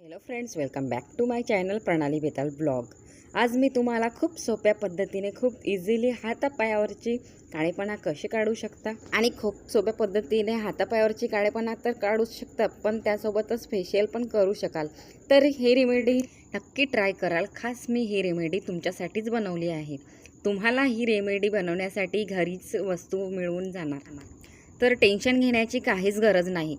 Hello friends welcome back to my channel Pranali Betal blog आज मी तुम्हाला खूप सोप्या पद्धतीने खूप इझिली हातापायावरची काळेपणा कशी काढू शकता? आणि खूप सोप्या पद्धतीने हातापायावरची काळेपणा तर काढूच शकता पण त्यासोबतच फेशियल पण करू शकाल. तर ही रेमेडी नक्की ट्राय कराल. खास मी ही रेमेडी तुमच्यासाठीच बनवली आहे. तुम्हाला ही रेमेडी बनवण्यासाठी घरीच वस्तू मिळवून जाणार. तर टेन्शन घेण्याची काहीच गरज नाही.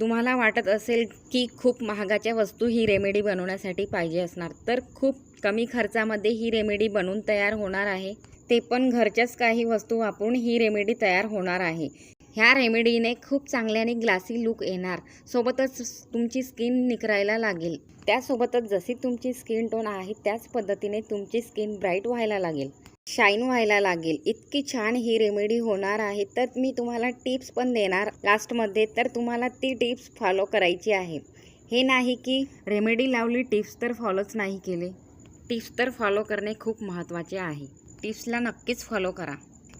तुम्हाला वाटत असेल की खूप महागाच्या वस्तू ही रेमेडी बनवण्यासाठी पाहिजे असणार. तर खूप कमी खर्चामध्ये ही रेमेडी बनवून तयार होणार आहे. ते पण घरच्याच काही वस्तू वापरून ही रेमेडी तयार होणार आहे. ह्या रेमेडीने खूप चांगल्याने ग्लासी लुक येणार. सोबतच तुमची स्किन निखरायला लागेल. त्यासोबतच जशी तुमची स्किन टोन आहे त्याच पद्धतीने तुमची स्किन ब्राईट व्हायला लागेल. शाईन व्हायला लागेल. इतकी छान ही रेमेडी होणार आहे तर मी तुम्हाला टिप्स पण देणार लास्टमध्ये तर तुम्हाला ती टिप्स फॉलो करायची आहे. हे नाही की रेमेडी लावली टिप्स तर फॉलोच नाही केले. टिप्स तर फॉलो करणे खूप महत्त्वाचे आहे. टिप्सला नक्कीच फॉलो करा.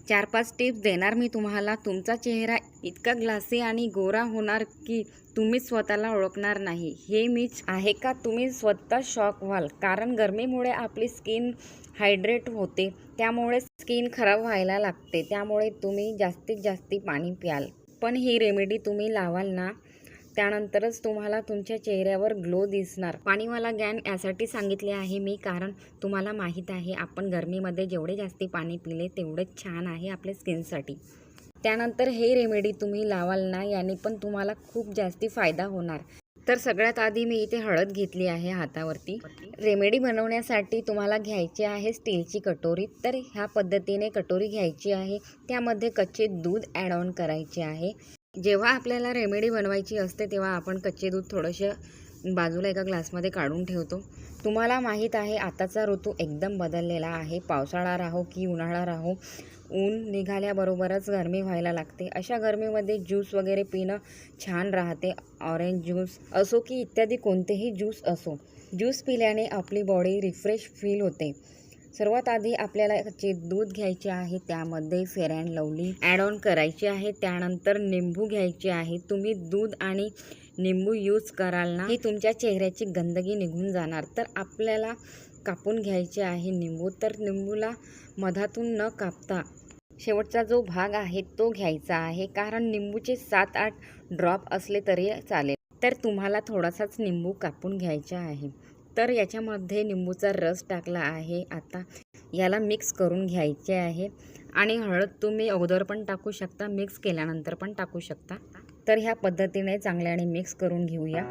चार पाच टिप्स देणार मी तुम्हाला. तुमचा चेहरा इतका ग्लासी आणि गोरा होणार की तुम्ही स्वतःला ओळखणार नाही. हे मीच आहे का? तुम्ही स्वतः शॉक व्हाल. कारण गरमीमुळे आपली स्किन हायड्रेट होते. त्यामुळे स्किन खराब व्हायला लागते. त्यामुळे तुम्ही जास्तीत जास्त पाणी प्याल. पण ही रेमेडी तुम्ही लावाल ना? त्यानंतरच तुम्हाला तुमच्या चेहऱ्यावर ग्लो दिसणार. पाणीवाला गॅन यासाठी सांगितले आहे मी कारण तुम्हाला माहीत आहे आपण गरमीमध्ये जेवढे जास्ती पाणी पिले तेवढेच छान आहे आपल्या स्किनसाठी. त्यानंतर हे रेमेडी तुम्ही लावाल ना याने पण तुम्हाला खूप जास्ती फायदा होणार. तर सगळ्यात आधी मी इथे हळद घेतली आहे हातावरती. रेमेडी बनवण्यासाठी तुम्हाला घ्यायची आहे स्टीलची कटोरी. तर ह्या पद्धतीने कटोरी घ्यायची आहे. त्यामध्ये कच्चे दूध ॲड ऑन करायचे आहे. जेव्हा आपल्याला रेमेडी बनवायची असते तेव्हा आपण कच्चे दूध थोडंसं बाजूला एका ग्लासमध्ये काढून ठेवतो. तुम्हाला माहीत आहे आताचा ऋतू एकदम बदललेला आहे. पावसाळा राहो की उन्हाळा राहो ऊन निघाल्याबरोबरच गरमी व्हायला लागते. अशा गरमीमध्ये ज्यूस वगैरे पिणं छान राहते. ऑरेंज ज्यूस असो की इत्यादी कोणतेही ज्यूस असो. ज्यूस पिल्याने आपली बॉडी रिफ्रेश फील होते. सर्वात आधी आपल्याला जे दूध घ्यायचे आहे त्यामध्ये फेर अँड लवली ॲड ऑन करायची आहे. त्यानंतर निंबू घ्यायचे आहे. तुम्ही दूध आणि निंबू यूज कराल ना ही तुमच्या चेहऱ्याची गंदगी निघून जाणार. तर आपल्याला कापून घ्यायचे आहे निंबू. तर निंबूला मधातून न कापता शेवटचा जो भाग आहे तो घ्यायचा आहे. कारण निंबूचे सात आठ ड्रॉप असले तरी चालेल. तर तुम्हाला थोडासाच निंबू कापून घ्यायचा आहे. तर याच्यामध्ये निंबूचा रस टाकला आहे. आता याला मिक्स करून घ्यायचे आहे. आणि हळद तुम्ही अगोदर पण टाकू शकता मिक्स केल्यानंतर पण टाकू शकता. तर ह्या पद्धतीने चांगल्याने मिक्स करून घेऊया.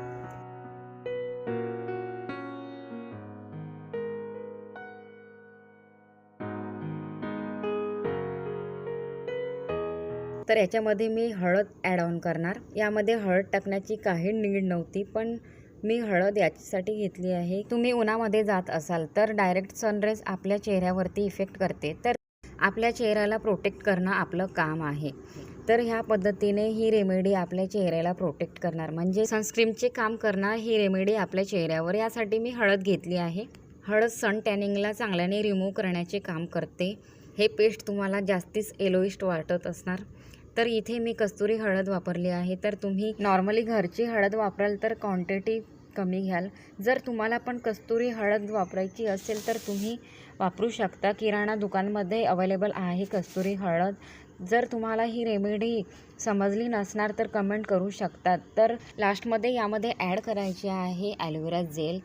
तर याच्यामध्ये मी हळद ॲड ऑन करणार. यामध्ये हळद टाकण्याची काही नीड नव्हती पण मी हळद याच्यासाठी घेतली आहे. तुम्ही उन्हामध्ये जात असाल तर डायरेक्ट सनरेज आपल्या चेहऱ्यावरती इफेक्ट करते. तर आपल्या चेहऱ्याला प्रोटेक्ट करणं आपलं काम आहे. तर ह्या पद्धतीने ही रेमेडी आपल्या चेहऱ्याला प्रोटेक्ट करणार. म्हणजे सनस्क्रीमचे काम करणार ही रेमेडी आपल्या चेहऱ्यावर. यासाठी मी हळद घेतली आहे. हळद सन टॅनिंगला चांगल्याने रिमूव्ह करण्याचे काम करते. हे पेस्ट तुम्हाला जास्तीच एलोइस्ट वाटत असणार. तर इथे मी कस्तुरी हळद वापरली आहे. तर तुम्ही नॉर्मली घरची हळद वापराल तर क्वांटिटी कमी घ्याल. जर तुम्हाला पण कस्तुरी हळद वापरायची असेल तर तुम्ही वापरू शकता. किराणा दुकानमध्ये अवेलेबल आहे कस्तुरी हळद. जर तुम्हाला ही रेमेडी समजली नसणार तर कमेंट करू शकतात तर लास्टमध्ये यामध्ये ॲड करायची आहे ॲलोवेरा जेल.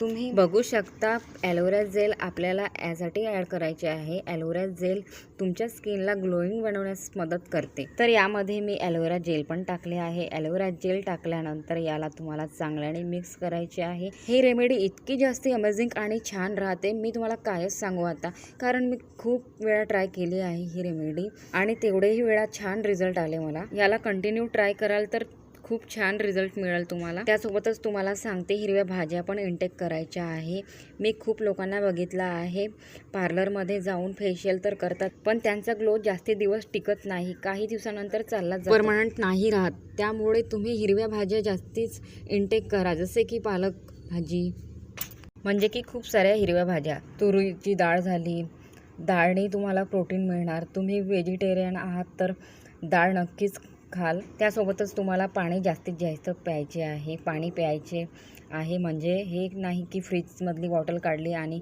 तुम्ही बघू शकता ॲलोवेरा जेल आपल्याला यासाठी ॲड करायचे आहे. ॲलोवेरा जेल तुमच्या स्किनला ग्लोईंग बनवण्यास मदत करते. तर यामध्ये मी ॲलोवेरा जेल पण टाकले आहे. ॲलोवेरा जेल टाकल्यानंतर याला तुम्हाला चांगल्याने मिक्स करायचे आहे. ही रेमेडी इतकी जास्त अमेझिंग आणि छान राहते. मी तुम्हाला कायच सांगू आता. कारण मी खूप वेळा ट्राय केली आहे ही रेमेडी आणि तेवढेही वेळा छान रिझल्ट आले मला. याला कंटिन्यू ट्राय कराल तर खूप छान रिझल्ट मिळेल तुम्हाला. त्यासोबतच तुम्हाला सांगते हिरव्या भाज्या पण इंटेक करायच्या आहे. मी खूप लोकांना बघितलं आहे. पार्लरमध्ये जाऊन फेशियल तर करतात पण त्यांचा ग्लो जास्ती दिवस टिकत नाही. काही दिवसानंतर चालला परमनंट नाही राहत. त्यामुळे तुम्ही हिरव्या भाज्या जास्तीच इंटेक करा जसे की पालक भाजी. म्हणजे की खूप साऱ्या हिरव्या भाज्या. तुरीची डाळ झाली. डाळने तुम्हाला प्रोटीन मिळणार. तुम्ही व्हेजिटेरियन आहात तर डाळ नक्कीच खाल. त्यासोबतच तुम्हाला पाणी जास्तीत जास्त प्यायचे आहे पाणी प्यायचे आहे. म्हणजे हे नाही की फ्रीजमधली बॉटल काढली आणि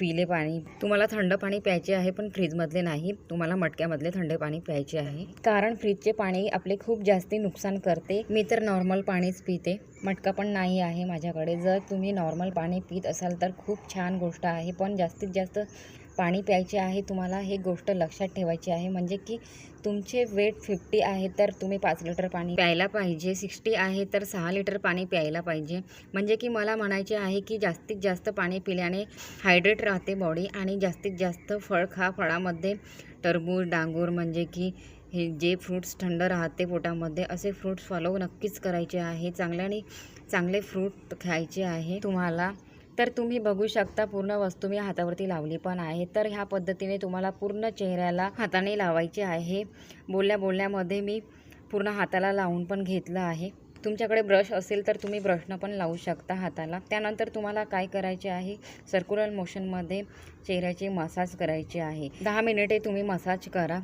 पिले पाणी. तुम्हाला थंड पाणी प्यायचे आहे पण फ्रीजमधले नाही. तुम्हाला मटक्यामधले थंड पाणी प्यायचे आहे. कारण फ्रीजचे पाणी आपले खूप जास्ती नुकसान करते. मी तर नॉर्मल पाणीच पिते. मटका पण नाही आहे माझ्याकडे. जर तुम्ही नॉर्मल पाणी पित असाल तर खूप छान गोष्ट आहे. पण जास्तीत जास्त पाणी प्यायचे आहे तुम्हाला हे गोष्ट लक्षात ठेवायची आहे. म्हणजे की तुमचे वेट फिफ्टी आहे तर तुम्ही पाच लिटर पाणी प्यायला पाहिजे. सिक्स्टी आहे तर सहा लिटर पाणी प्यायला पाहिजे. म्हणजे की मला म्हणायचे आहे की जास्तीत जास्त पाणी पिल्याने हायड्रेट राहते बॉडी आणि जास्तीत जास्त फळ खा. फळामध्ये टरबूज डांगूर म्हणजे की हे जे फ्रूट्स थंड राहते पोटामध्ये असे फ्रूट्स फॉलो नक्कीच करायचे आहे. चांगल्याने चांगले फ्रूट खायचे आहे. तुम्हाला तर तुम्ही बघू शकता पूर्ण वस्तू मी हातावरती लावली पण आहे. तर ह्या पद्धतीने तुम्हाला पूर्ण चेहऱ्याला हाताने लावायचे आहे. बोलल्या बोलण्यामध्ये मी पूर्ण हाताला लावून पण घेतलं आहे. तुमच्याकडे ब्रश असेल तर तुम्ही ब्रशनं पण लावू शकता हाताला. त्यानंतर तुम्हाला काय करायचे आहे? सर्क्युलर मोशनमध्ये चेहऱ्याचे मसाज करायचे आहे. दहा मिनिटे तुम्ही मसाज करा.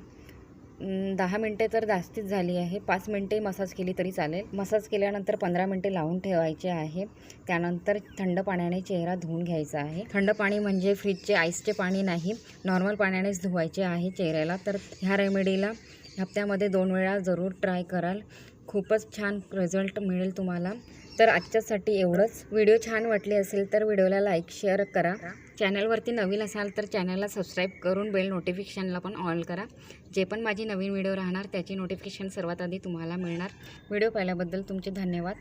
दहा मिनटे तर जास्तीच झाली आहे. पाच मिनटे मसाज केली तरी चालेल. मसाज केल्यानंतर पंधरा मिनटे लावून ठेवायचे आहे. त्यानंतर थंड पाण्याने चेहरा धुवून घ्यायचा आहे. थंड पाणी म्हणजे फ्रीजचे आईसचे पाणी नाही नॉर्मल पाण्यानेच धुवायचे आहे चेहऱ्याला. तर ह्या रेमेडीला हप्त्यामध्ये दोन वेळा जरूर ट्राय कराल. खूपच छान रिझल्ट मिळेल तुम्हाला. तर आजच्यासाठी एवढंच. व्हिडिओ छान वाटले असेल तर व्हिडिओला लाईक शेअर करा. चॅनलवरती नवीन असाल तर चॅनलला सबस्क्राईब करून बेल नोटिफिकेशनला पण ऑल करा. जे पण माझी नवीन व्हिडिओ राहणार त्याची नोटिफिकेशन सर्वात आधी तुम्हाला मिळणार. व्हिडिओ पाहिल्याबद्दल तुमचे धन्यवाद.